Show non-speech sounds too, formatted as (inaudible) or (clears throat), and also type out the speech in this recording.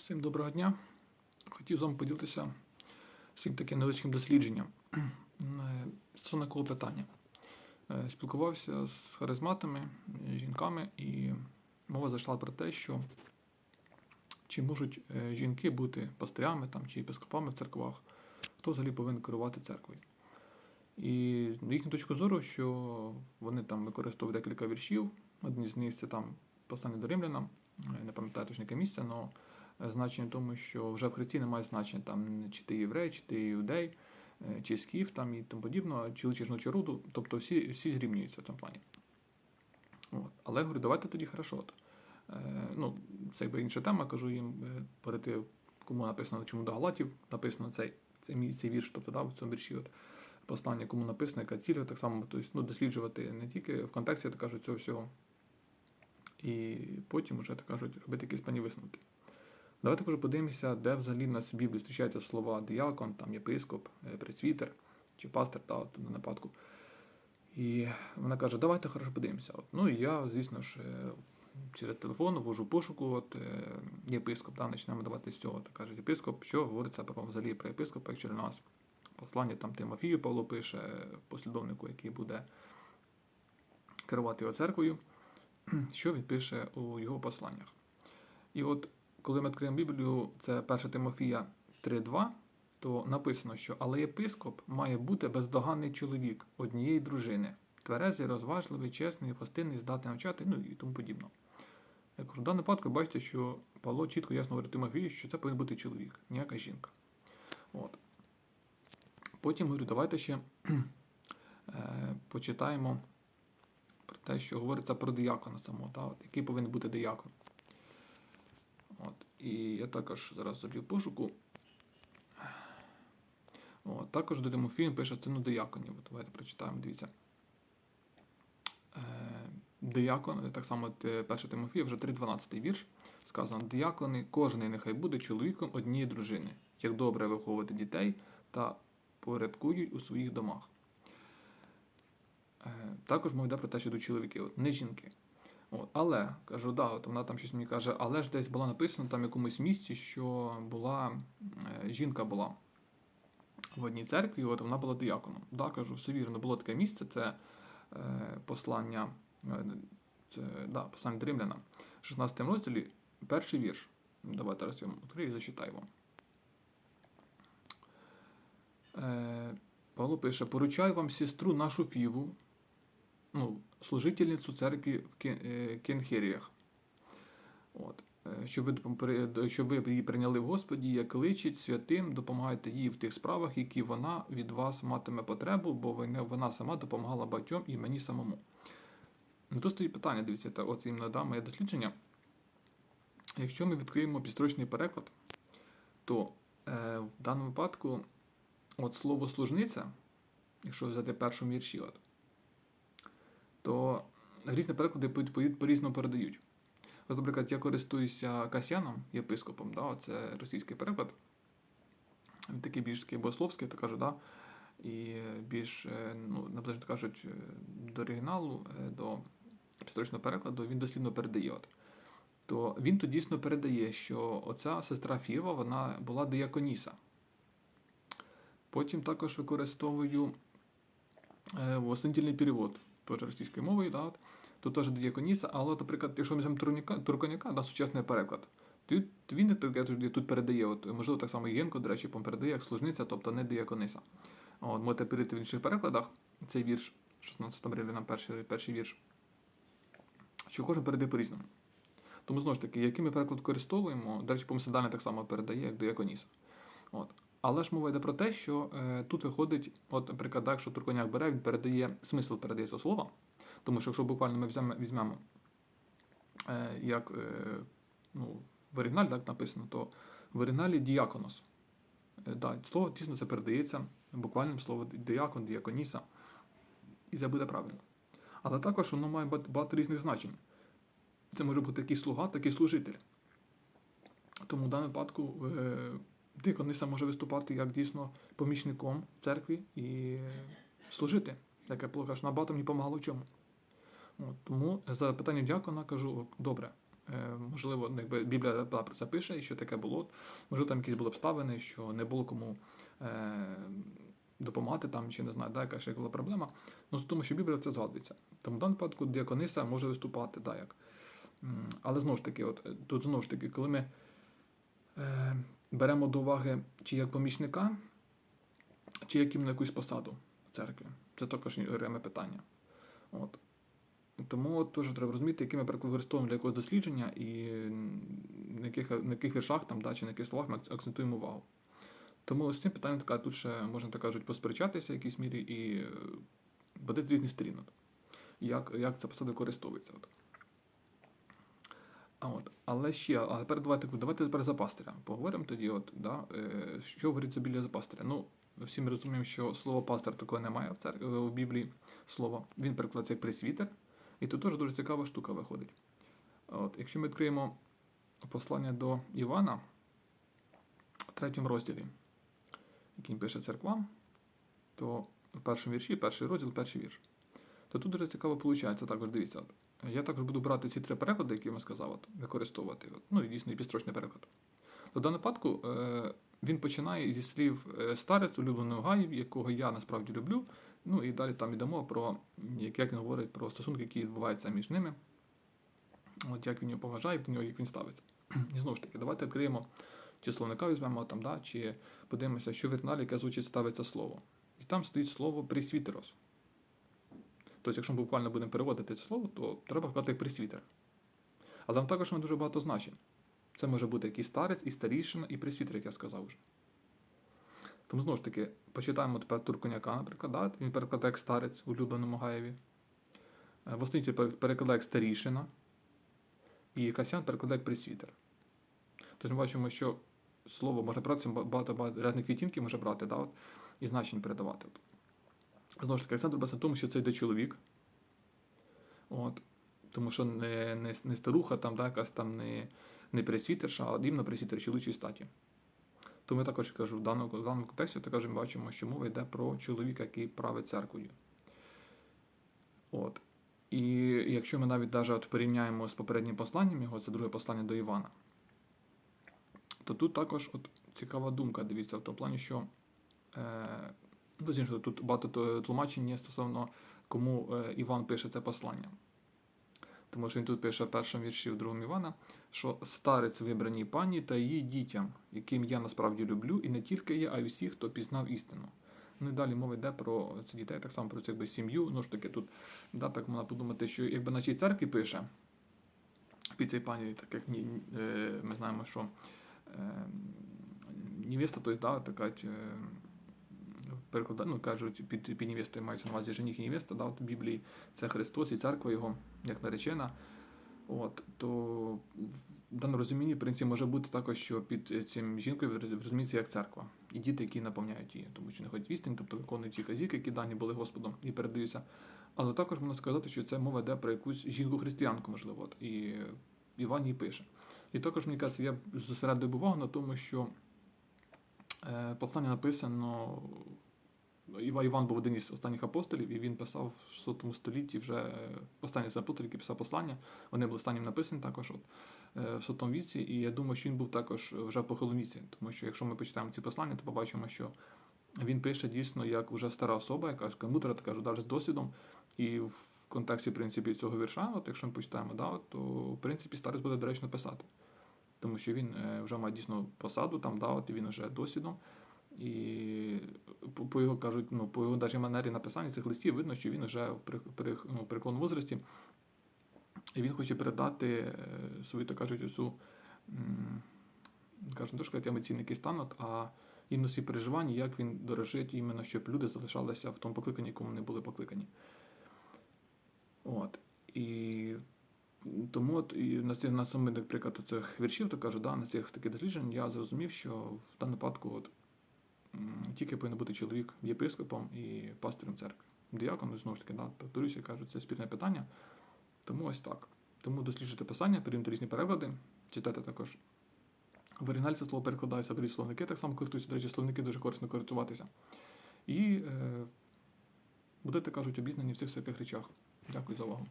Всім доброго дня. Хотів з вами поділитися всім таким невеличким дослідженням е, стосовно якого питання. Е, Спілкувався з харизматами, е, жінками, і мова зайшла про те, що чи можуть жінки бути пастирями там, чи епископами в церквах, хто взагалі повинен керувати церквою. І їхньої точки зору, що вони там використовують декілька віршів. Один з них це там послання до римлянам, е, не пам'ятаю точно місце, але значення тому, що вже в Христі немає значення там чи ти єврей, чи ти іудей, е, чи скіф там і тому подібного, чи чи жіночу роду, тобто всі, всі зрівнюються в цьому плані. От. Але говорю, давайте тоді хорошо. Е, ну, це якби інша тема, кажу їм е, перейти, кому написано, чому до Галатів написано цей, цей, цей вірш, тобто да, в цьому вірші. От, послання, кому написано, яка ціль, так само тобто, ну, досліджувати не тільки в контексті, так кажуть, цього всього. І потім вже так кажуть, робити якісь певні висновки. Давайте кажу, подивимося, де взагалі в нас в Біблії зустрічаються слова діакон, там єпископ, е, пресвітер чи пастор, та, от, на нападку. І вона каже, давайте хорошо подивимося. От. Ну і я, звісно ж, е, через телефон ввожу пошуку, от, е, єпископ, та, почнемо давати з цього. Так каже, єпископ, що говориться про взагалі про єпископа, як через нас. Послання там Тимофію Павло пише, послідовнику, який буде керувати його церквою, (clears throat) що він пише у його посланнях. І от коли ми відкриємо Біблію, це 1 Тимофія 3.2, то написано, що але єпископ має бути бездоганний чоловік однієї дружини, тверезий, розважливий, чесний, постинний, здатний навчати, ну і тому подібно. Я кажу, в даному випадку бачите, що Павло чітко ясно говорить Тимофію, що це повинен бути чоловік, ніяка жінка. От. Потім говорю, давайте ще е, почитаємо про те, що говориться про диякона самого, та, от, який повинен бути диякон. От. І я також зараз заб'ю пошуку. От, також до Тимофію пише стину дияконів. От, давайте прочитаємо, дивіться. Е, Диякон, так само е, 1 Тимофія, вже 3.12 вірш. Сказано: Диякони, кожен нехай буде чоловіком однієї дружини, як добре виховувати дітей та порядкують у своїх домах. Е, Також мова йде про те, що до чоловіків, не жінки. От, але кажу, да, от вона там щось мені каже, але ж десь було написано там в якомусь місці, що була е, жінка була в одній церкві, от вона була дияконом. Да, кажу, все вірно, було таке місце, це е, послання, е, це, да, послання до римляна, 16 розділі, перший вірш. Давайте зараз я вам відкрию і зачитаю вам. Е, Павло пише: поручаю вам сестру нашу Фіву, ну, служительницю церкви в е, Кенхеріях. От. Е, Щоб ви, щоб ви її прийняли в Господі, як личить святим, допомагайте їй в тих справах, які вона від вас матиме потребу, бо вона, сама допомагала багатьом і мені самому. Ну, тут стоїть питання, дивіться, та от їм надам моє дослідження. Якщо ми відкриємо підстрочний переклад, то е, в даному випадку от слово служниця, якщо взяти в першому вірші, то різні переклади по- по- по-різному передають. От, наприклад, я користуюся Касьяном, єпископом, да, це російський переклад. Він такий більш такий богословський, так кажу, да, і більш, е, ну, наближено кажуть, е, до оригіналу, е, до історичного перекладу, він дослідно передає. От. То він то дійсно передає, що оця сестра Фіва, вона була дияконіса. Потім також використовую восенітельний перевод, теж російською мовою, да, тут теж дияконіса, але, наприклад, якщо ми візьмемо Турконяка, да, сучасний переклад, то він я тут- тут передає, от, можливо, так само Єнко, до речі, передає як служниця, тобто не диякониса. От, можете перейти в інших перекладах цей вірш, 16 римлянам перший, перший вірш, що кожен передає по-різному. Тому знову ж таки, який ми переклад використовуємо, до речі, помсидальне так само передає, як дияконіса. От. Але ж мова йде про те, що е, тут виходить, от, наприклад, так, якщо Турконяк бере, він передає смисл передає цього слова. Тому що якщо буквально ми візьмемо, візьмемо е, як е, ну, в оригіналі так написано, то в оригіналі діаконос. Е, да, слово дійсно це передається буквальним словом діакон, діаконіса. І це буде правильно. Але також воно має багато різних значень. Це може бути такий слуга, такий служитель. Тому в даному випадку е, дикониса може виступати як дійсно помічником церкві і служити. Як я кажу, набагато мені допомагало в чому. От, тому за питанням дякона кажу, добре, Е, можливо, ну, якби Біблія про це пише, і що таке було. Можливо, там якісь були обставини, що не було кому е, допомагати там, чи не знаю, да, яка ще була проблема. Ну, з тому, що Біблія це згадується. Тому в даному випадку діакониса може виступати, да, як. Але знову ж таки, от, тут знову ж таки, коли ми е, беремо до уваги чи як помічника, чи як іменно якусь посаду в церкві, це також окреме питання. От. Тому от теж треба розуміти, які ми використовуємо для якогось дослідження і на яких, на яких віршах там, да, чи на яких словах ми акцентуємо увагу. Тому з цим питанням така, тут ще можна так кажуть посперечатися в якійсь мірі і е, буде з різних сторін. От. Як, як ця посада використовується. От. А от. Але ще, а тепер давайте, давайте тепер за пастиря. Поговоримо тоді, от, да, е, що говориться біля за пастиря. Ну, всі ми розуміємо, що слово пастир такого немає в, цер... у Біблії. Слово. Він перекладається як пресвітер. І тут теж дуже цікава штука виходить. От, якщо ми відкриємо послання до Івана в третьому розділі, який пише церквам, то в першому вірші, перший розділ, перший вірш. То тут дуже цікаво виходить, також дивіться. От. Я також буду брати ці три переклади, які я вам сказав, от, використовувати. От. Ну і дійсно і підстрочний переклад. В даному випадку е, він починає зі слів е, старець улюбленого Гаїв, якого я насправді люблю. Ну і далі там йдемо про як, він говорить про стосунки, які відбуваються між ними. От як він його поважає, до нього як він ставиться. (clears throat) І знову ж таки, давайте відкриємо чи словника візьмемо там, да, чи подивимося, що в оригіналі, яке звучить ставиться слово. І там стоїть слово присвітерос. Тобто, якщо ми буквально будемо переводити це слово, то треба сказати присвітер. Але там також має дуже багато значень. Це може бути якийсь старець, і старішина, і присвітер, як я сказав вже. Тому знову ж таки, почитаємо тепер Турконяка, наприклад, да? він перекладає як старець у улюбленому Гаєві. Е, перекладає як старішина, і Касян перекладає як присвітер. Тобто ми бачимо, що слово може брати багато, багато різних відтінків може брати, да? і значень передавати. Знову ж таки, акцент робиться в тому, що це йде чоловік. От. Тому що не, не, не старуха, там, да, якась там не, не пресвітерша, а іменно пресвітер чоловічої статі. Тому я також кажу, в даному, в даному контексті також ми бачимо, що мова йде про чоловіка, який править церквою. От. І якщо ми навіть даже от порівняємо з попереднім посланням його, це друге послання до Івана, то тут також от цікава думка, дивіться, в тому плані, що е, ну, звісно, тут багато тлумачень стосовно кому е, Іван пише це послання. Тому що він тут пише в першому вірші в другому Івана, що старець вибраній пані та її дітям, яким я насправді люблю, і не тільки я, а й усі, хто пізнав істину. Ну і далі мова йде про це дітей, так само про якби сім'ю. Ну ж таки, тут да, так можна подумати, що якби на чій церкві пише під цей пані, так як е, ми знаємо, що е, невеста, тобто, да, така. Перекладають, ну кажуть, під, під невестою мається на увазі жених і невеста, да, от в Біблії це Христос і церква його як наречена. От, то в даному розумінні, в принципі, може бути також, що під цим жінкою розуміється як церква, і діти, які наповняють її, тому що не ходять в тобто виконують ті казіки, які дані були Господом і передаються. Але також можна сказати, що це мова йде про якусь жінку-християнку, можливо, от, і Іван їй пише. І також, мені кажеться, я зосередив увагу на тому, що е, послання написано. Іва Іван був один із останніх апостолів, і він писав в 6 столітті вже останній апостолів, який писав послання. Вони були останнім написані також от, е, в 100 віці. І я думаю, що він був також вже похилому віці. Тому що якщо ми почитаємо ці послання, то побачимо, що він пише дійсно як вже стара особа, якась мудра, така ж навіть з досвідом. І в контексті в принципі, цього вірша, от якщо ми почитаємо, да, то в принципі старець буде доречно писати. Тому що він е, вже має дійсно посаду, там, да, от, і він вже досвідом. І по, його кажуть, ну, по його навіть манері написання цих листів видно, що він вже в при, ну, преклонному возрасті, і він хоче передати е, свою, так кажуть, оцю, кажуть, не то сказати, емоційний якийсь стан, а іменно свої переживання, як він дорожить, іменно щоб люди залишалися в тому покликанні, якому вони були покликані. От. І тому от, і на, ці- на самих, наприклад, цих віршів, то кажу, да, на цих таких досліджень я зрозумів, що в даному випадку тільки повинен бути чоловік єпископом і пастирем церкви. Діакон, знову ж таки, да, повторюся, кажу, це спірне питання. Тому ось так. Тому досліджуйте писання, приймте різні переклади, читайте також. В оригіналі це слово перекладається різні словники, так само користуються, до речі, словники дуже корисно користуватися. І е, будете, кажуть, обізнані в цих всяких речах. Дякую за увагу.